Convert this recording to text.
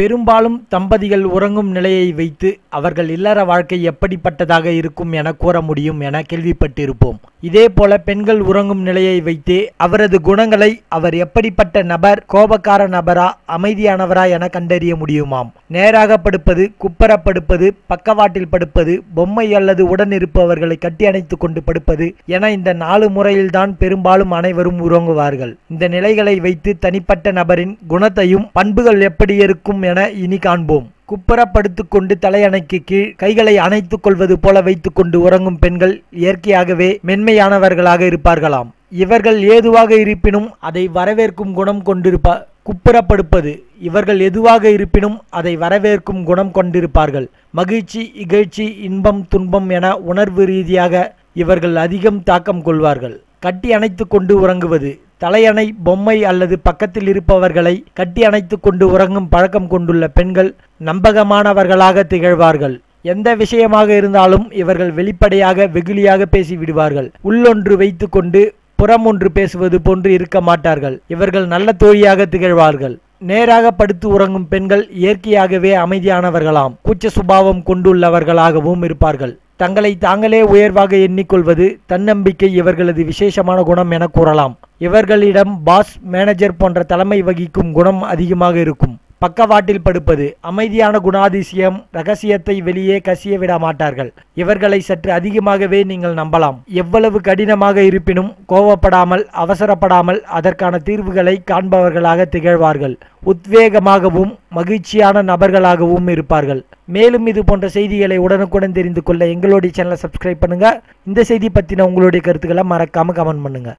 பெரும்பாலும் தம்பதிகள் உறங்கும் நிலையை வைத்து அவர்கள் இல்லற வாழ்க்கை எப்படிப்பட்டதாக இருக்கும் என கூற முடியும் என கேள்விப்பட்டிருப்போம். இதே போல பெண்கள் உறங்கும் நிலையை வைத்தே அவரது குணங்களை அவர் எப்படிப்பட்ட நபர் கோபக்கார நபரா அமைதியானவரா என கண்டறிய முடியுமாம். நேராக படுப்பது குப்பர படுப்பது பக்கவாட்டில் படுப்பது பொம்மை அல்லது உடன் இருப்பவர்களை கட்டி அணைத்து கொண்டு படுப்பது என இந்த நாலு முறையில்தான் பெரும்பாலும் அனைவரும் உறங்குவார்கள். இந்த நிலைகளை வைத்து தனிப்பட்ட நபரின் குணத்தையும் பண்புகள் எப்படி இருக்கும் என இனி காண்போம். குப்புறப்படுத்து கொண்டு தலையணைக்கு கீழ் கைகளை அணைத்துக் கொள்வது போல வைத்துக்கொண்டு உறங்கும் பெண்கள் இயற்கையாகவே மென்மையானவர்களாக இருப்பார்களாம். இவர்கள் ஏதுவாக இருப்பினும் அதை வரவேற்கும் குணம் கொண்டிருப்ப குப்புறப்படுப்பது. இவர்கள் எதுவாக இருப்பினும் அதை வரவேற்கும் குணம் கொண்டிருப்பார்கள். மகிழ்ச்சி இகழ்ச்சி இன்பம் துன்பம் என உணர்வு ரீதியாக இவர்கள் அதிகம் தாக்கம் கொள்வார்கள். கட்டி அணைத்து கொண்டு உறங்குவது. தலையணை பொம்மை அல்லது பக்கத்தில் இருப்பவர்களை கட்டி அணைத்து கொண்டு உறங்கும் பழக்கம் கொண்டுள்ள பெண்கள் நம்பகமானவர்களாக திகழ்வார்கள். எந்த விஷயமாக இருந்தாலும் இவர்கள் வெளிப்படையாக வெகுளியாக பேசி விடுவார்கள் உள்ளொன்று வைத்துக்கொண்டு புறம் ஒன்று பேசுவது போன்று இருக்க மாட்டார்கள். இவர்கள் நல்ல தோழியாக திகழ்வார்கள். நேராக படுத்து உறங்கும் பெண்கள் இயற்கையாகவே அமைதியானவர்களாம். கூச்ச சுபாவம் கொண்டுள்ளவர்களாகவும் இருப்பார்கள். தங்களை தாங்களே உயர்வாக எண்ணிக்கொள்வது தன்னம்பிக்கை இவர்களது விசேஷமான குணம் என கூறலாம். இவர்களிடம் பாஸ் மேனேஜர் போன்ற தலைமை வகிக்கும் குணம் அதிகமாக இருக்கும். பக்கவாட்டில் படுப்பது அமைதியான குணாதிசயம் ரகசியத்தை வெளியே கசிய விட மாட்டார்கள். இவர்களை சற்று அதிகமாகவே நீங்கள் நம்பலாம். எவ்வளவு கடினமாக இருப்பினும் கோவப்படாமல் அவசரப்படாமல் அதற்கான தீர்வுகளை காண்பவர்களாக திகழ்வார்கள். உத்வேகமாகவும் மகிழ்ச்சியான நபர்களாகவும் இருப்பார்கள். மேலும் இது போன்ற செய்திகளை உடனுக்குடன் தெரிந்து கொள்ள எங்களுடைய சேனலை சப்ஸ்கிரைப் பண்ணுங்க. இந்த செய்தி பற்றின உங்களுடைய கருத்துக்களை மறக்காம கமெண்ட் பண்ணுங்க.